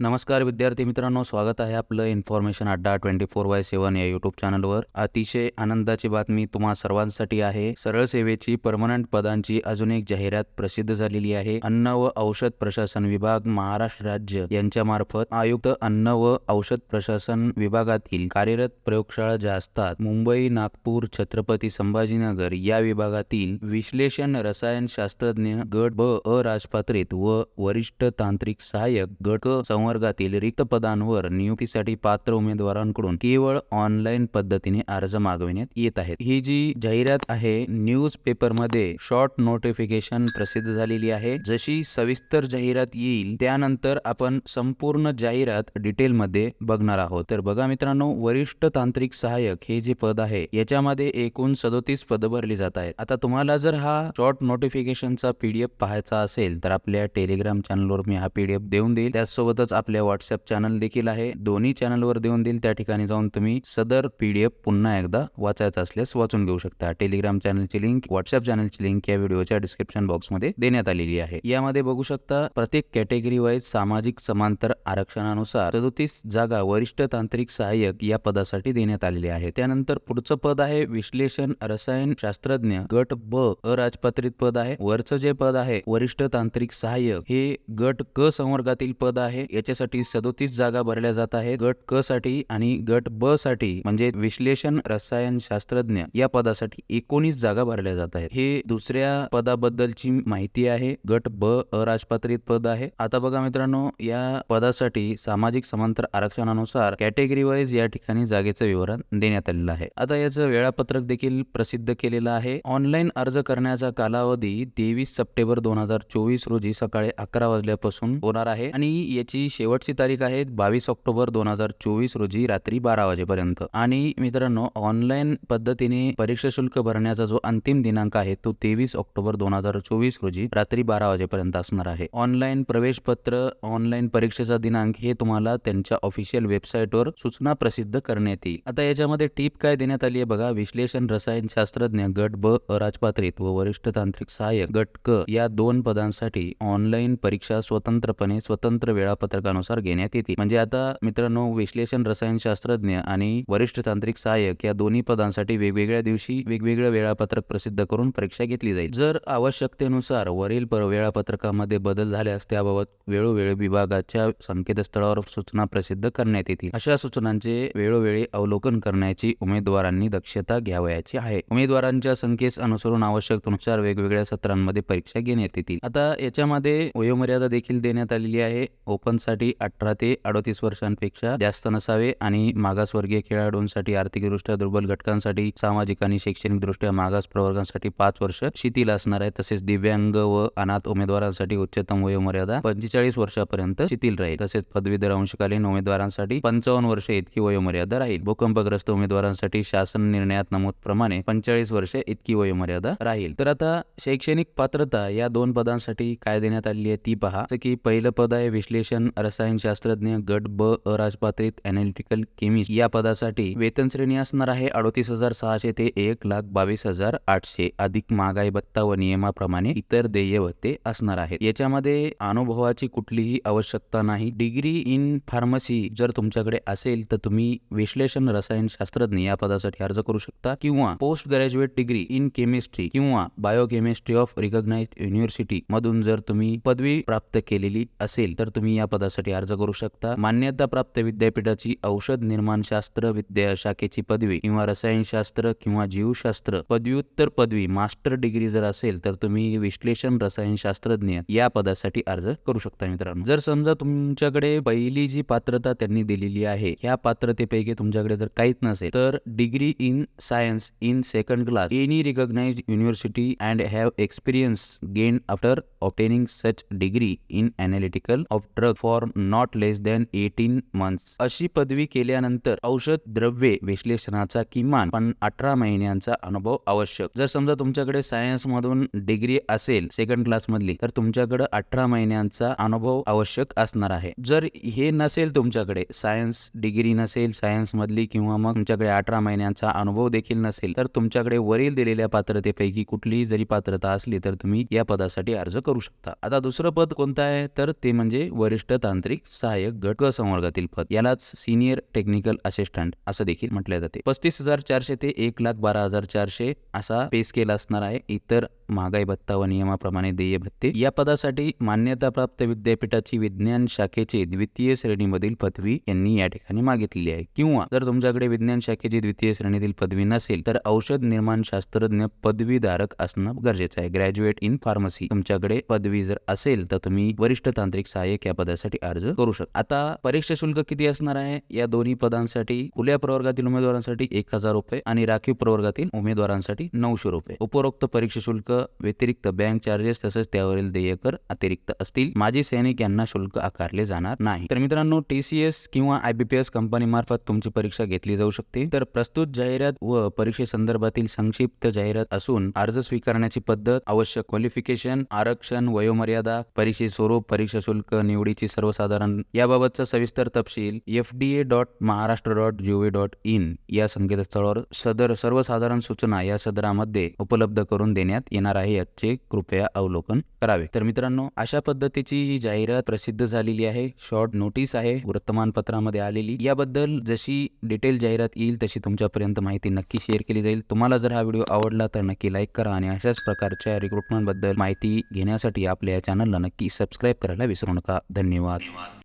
नमस्कार विद्यार्थी मित्रांनो स्वागत आहे आपलं इन्फॉर्मेशन अड्डा ट्वेंटी फोर बाय सेवन या युट्यूब चॅनलवर अतिशय आनंदाची बातमी तुम्हा सर्वांसाठी आहे. सरळ सेवेची परमनंट पदांची अजून एक जाहिरात प्रसिद्ध झालेली आहे. अन्न व औषध प्रशासन विभाग महाराष्ट्र राज्य यांच्या मार्फत आयुक्त अन्न व औषध प्रशासन विभागातील कार्यरत प्रयोगशाळा ज्या असतात मुंबई नागपूर छत्रपती संभाजीनगर या विभागातील विश्लेषण रसायन शास्त्रज्ञ गट ब अराजपात्रित व वरिष्ठ तांत्रिक सहाय्यक गट संवर्गातील रिक्त पदांवर नियुक्तीसाठी पात्र उमेदवारांकडून केवळ ऑनलाईन पद्धतीने अर्ज मागविण्यात येत आहेत. ही जी जाहिरात आहे न्यूज पेपरमध्ये शॉर्ट नोटिफिकेशन प्रसिद्ध झालेली आहे. जशी सविस्तर जाहिरात येईल त्यानंतर आपण संपूर्ण जाहिरात डिटेल मध्ये बघणार आहोत. तर बघा मित्रांनो वरिष्ठ तांत्रिक सहाय्यक हे जे पद आहे याच्यामध्ये एकूण सदोतीस पद भरली जात आहेत. आता तुम्हाला जर हा शॉर्ट नोटिफिकेशनचा पीडीएफ पाहायचा असेल तर आपल्या टेलिग्राम चॅनलवर मी हा पीडीएफ देऊन देईल. त्याचसोबतच आपल्या व्हॉट्सअप चॅनल देखील आहे. दोन्ही चॅनलवर देऊन देईल. त्या ठिकाणी जाऊन तुम्ही सदर पीडीएफ पुन्हा एकदा वाचायचा असल्यास वाचून घेऊ शकता. टेलिग्राम चॅनलची लिंक व्हॉट्सअप चॅनलची लिंक या व्हिडिओच्या डिस्क्रिप्शन बॉक्समध्ये देण्यात आलेली आहे. यामध्ये बघू शकता प्रत्येक कॅटेगरी वाईज सामाजिक समांतर आरक्षणानुसार सदोतीस जागा वरिष्ठ तांत्रिक सहाय्यक या पदासाठी देण्यात आलेली आहे. त्यानंतर पुढचं पद आहे विश्लेषण रसायन शास्त्रज्ञ गट ब अराजपत्रित पद आहे. वरचं जे पद आहे वरिष्ठ तांत्रिक सहाय्यक हे गट क संवर्गातील पद आहे. याच्यासाठी सदोतीस जागा भरल्या जात आहे. गट क साठी आणि गट ब साठी म्हणजे विश्लेषण रसायन शास्त्रज्ञ या पदासाठी एकोणीस जागा भरल्या जात आहेत. हे दुसऱ्या पदाबद्दलची माहिती आहे. गट ब अराजपत्रित पद आहे. आता बघा मित्रांनो या पदासाठी सामाजिक समांतर आरक्षणानुसार कॅटेगरी वाईज या ठिकाणी जागेचं विवरण देण्यात आलेलं आहे. आता याचं वेळापत्रक देखील प्रसिद्ध केलेलं आहे. ऑनलाईन अर्ज करण्याचा कालावधी तेवीस सप्टेंबर दोन हजार चोवीस रोजी सकाळी अकरा वाजल्यापासून होणार आहे. आणि याची शेवटची तारीख आहे बावीस ऑक्टोबर दोन हजार चोवीस रोजी रात्री बारा वाजेपर्यंत. आणि मित्रांनो ऑनलाईन पद्धतीने परीक्षा शुल्क भरण्याचा जो अंतिम दिनांक आहे तो तेवीस ऑक्टोबर दोन हजार चोवीस रोजी रात्री बारा वाजेपर्यंत असणार आहे. ऑनलाईन प्रवेश पत्र ऑनलाईन परीक्षेचा दिनांक हे तुम्हाला त्यांच्या ऑफिशियल वेबसाईटवर सूचना प्रसिद्ध करण्यात येईल. आता याच्यामध्ये टीप काय देण्यात आली आहे बघा. विश्लेषण रसायन शास्त्रज्ञ गट ब अराजपात्रित व वरिष्ठ तांत्रिक सहाय्यक गट क या दोन पदांसाठी ऑनलाईन परीक्षा स्वतंत्रपणे स्वतंत्र वेळापत्रक वेळापत्रकानुसार घेण्यात येते. म्हणजे आता मित्रांनो विश्लेषण रसायनशास्त्रज्ञ आणि वरिष्ठ तांत्रिक सहाय्यक या दोन्ही पदांसाठी वेगवेगळ्या दिवशी वेगवेगळं वेळापत्रक प्रसिद्ध करून परीक्षा घेतली जाईल. जर आवश्यकतेनुसार वरील वेळापत्रकामध्ये बदल झाल्यास त्याबाबत वेळोवेळी विभागाच्या संकेतस्थळावर सूचना प्रसिद्ध करण्यात येतील. अशा सूचनांचे वेळोवेळी अवलोकन करण्याची उमेदवारांनी दक्षता घ्यावयाची आहे. उमेदवारांच्या संख्येस अनुसरून आवश्यकतेनुसार वेगवेगळ्या सत्रांमध्ये परीक्षा घेण्यात येतील. आता याच्यामध्ये वयोमर्यादा देखील देण्यात आलेली आहे. ओपनसाठी अठरा ते अडोतीस वर्षांपेक्षा जास्त नसावे आणि मागासवर्गीय खेळाडूंसाठी आर्थिकदृष्ट्या दुर्बल घटकांसाठी सामाजिक आणि शैक्षणिकदृष्ट्या मागास प्रवर्गांसाठी पाच वर्ष शिथिल असणार आहे तसेच दिव्यांग व अनाथ उमेदवारांसाठी उच्चतम वयोमर्यादा पंचेचाळीस वर्षापर्यंत शिथिल राहील. तसेच पदवीधर अंशकालीन उमेदवारांसाठी पंचावन्न वर्ष इतकी वयोमर्यादा राहील. भूकंपग्रस्त उमेदवारांसाठी शासन निर्णयात नमूद प्रमाणे पंचेचाळीस वर्ष इतकी वयोमर्यादा राहील. तर आता शैक्षणिक पात्रता या दोन पदांसाठी काय देण्यात आली आहे ती पहा. जसं की पहिलं पद आहे विश्लेषण रसायनशास्त्रज्ञ गट ब अराजपात्रित अनालिटिकल केमिस्ट या पदासाठी वेतन श्रेणी असणार आहे अडोतीस हजार सहाशे ते एक लाख बावीस हजार आठशे. अधिक महागाई भत्ता व नियमाप्रमाणे इतर देय भत्ते असणार आहेत. याच्यामध्ये अनुभवाची कुठलीही आवश्यकता नाही. डिग्री इन फार्मसी जर तुमच्याकडे असेल तर तुम्ही विश्लेषण रसायनशास्त्रज्ञ या पदासाठी अर्ज करू शकता किंवा post graduate degree in chemistry किंवा बायोकेमिस्ट्री ऑफ रिकॉग्नाइज युनिव्हर्सिटी मधून जर तुम्ही पदवी प्राप्त केलेली असेल तर तुम्ही या पदासाठी अर्ज करू शकता. मान्यताप्राप्त विद्यापीठाची औषध निर्माणशास्त्र विद्या शाखेची पदवी किंवा रसायनशास्त्र किंवा जीवशास्त्र पदव्युत्तर पदवी मास्टर डिग्री जर असेल तर तुम्ही विश्लेषण रसायनशास्त्रज्ञ या पदासाठी अर्ज करू शकता मित्रांनो. जर समजा तुमच्याकडे पहिली जी पात्रता त्यांनी दिलेली आहे ह्या पात्रतेपैकी तुमच्याकडे जर काहीच नसेल तर degree in science in second class any recognised university and have experience gain after obtaining such degree in analytical of drug for for not less than eighteen months अशी पदवी केल्यानंतर औषध द्रव्ये विश्लेषणाचा किमान पण अठरा महिन्यांचा अनुभव आवश्यक. जर समजा तुमच्याकडे सायन्स मधून डिग्री असेल सेकंड क्लास मधली तर तुमच्याकडे अठरा महिन्यांचा अनुभव आवश्यक असणार आहे. जर हे नसेल तुमच्याकडे सायन्स डिग्री नसेल सायन्स मधली किंवा मग तुमच्याकडे अठरा महिन्यांचा अनुभव देखील नसेल तर तुमच्याकडे वरील दिलेल्या पात्रतेपैकी कुठलीही जरी पात्रता असली तर तुम्ही या पदासाठी अर्ज करू शकता. आता दुसरं पद कोणतं आहे? तर ते म्हणजे वरिष्ठ तांत्रिक सहाय्यक गट क संवर्गातील पद यालाच सिनियर टेक्निकल असिस्टंट असं देखील म्हटले जाते. पस्तीस हजार चारशे ते एक लाख बारा हजार चारशे असा पे स्केल असणार आहे इतर महागाई भत्ता व नियमाप्रमाणे देय भत्ते. या पदासाठी मान्यताप्राप्त विद्यापीठाची विज्ञान शाखेचे द्वितीय श्रेणीमधील पदवी यांनी या ठिकाणी मागितलेली आहे. किंवा जर तुमच्याकडे विज्ञान शाखेची द्वितीय श्रेणीतील पदवी नसेल तर औषध निर्माण शास्त्रज्ञ पदवीधारक असणं गरजेचं आहे. ग्रॅज्युएट इन फार्मसी तुमच्याकडे पदवी जर असेल तर तुम्ही वरिष्ठ तांत्रिक सहाय्यक या पदासाठी अर्ज करू शकता आता परीक्षा शुल्क किती असणार आहे? या दोन्ही पदांसाठी खुल्या प्रवर्गातील उमेदवारांसाठी एक हजार रुपये आणि राखीव प्रवर्गातील उमेदवारांसाठी नऊशे रुपये. उपरोक्त परीक्षा शुल्क व्यतिरिक्त बँक चार्जेस तसेच त्यावरील देयकर अतिरिक्त असतील. माजी सैनिक यांना शुल्क आकारले जाणार नाही. तर मित्रांनो टीसीएस किंवा आयबीपीएस कंपनी मार्फत तुमची परीक्षा घेतली जाऊ शकते. तर प्रस्तुत जाहिरात व परीक्षेसंदर्भातील संक्षिप्त जाहिरात असून अर्ज स्वीकारण्याची पद्धत आवश्यक क्वालिफिकेशन आरक्षण वयोमर्यादा परीक्षे स्वरूप परीक्षा शुल्क निवडीची सर्वसाधारण. याबाबतचा सविस्तर तपशील F D A dot Maharashtra dot G O V dot in या संकेतस्थळावर सदर सर्वसाधारण सूचना या सदरामध्ये उपलब्ध करून देण्यात येणार आहे याचे कृपया अवलोकन करावे. तर मित्रांनो अशा पद्धतीची ही जाहिरात प्रसिद्ध झालेली आहे. शॉर्ट नोटीस आहे वर्तमानपत्रामध्ये आलेली. याबद्दल जशी डिटेल जाहिरात येईल तशी तुमच्यापर्यंत माहिती नक्की शेअर केली जाईल. तुम्हाला जर हा व्हिडिओ आवडला तर नक्की लाईक करा आणि अशाच प्रकारच्या रिक्रुटमेंटबद्दल माहिती घेण्यासाठी आपल्या या चॅनलला नक्की सबस्क्राईब करायला विसरू नका. धन्यवाद. ありま。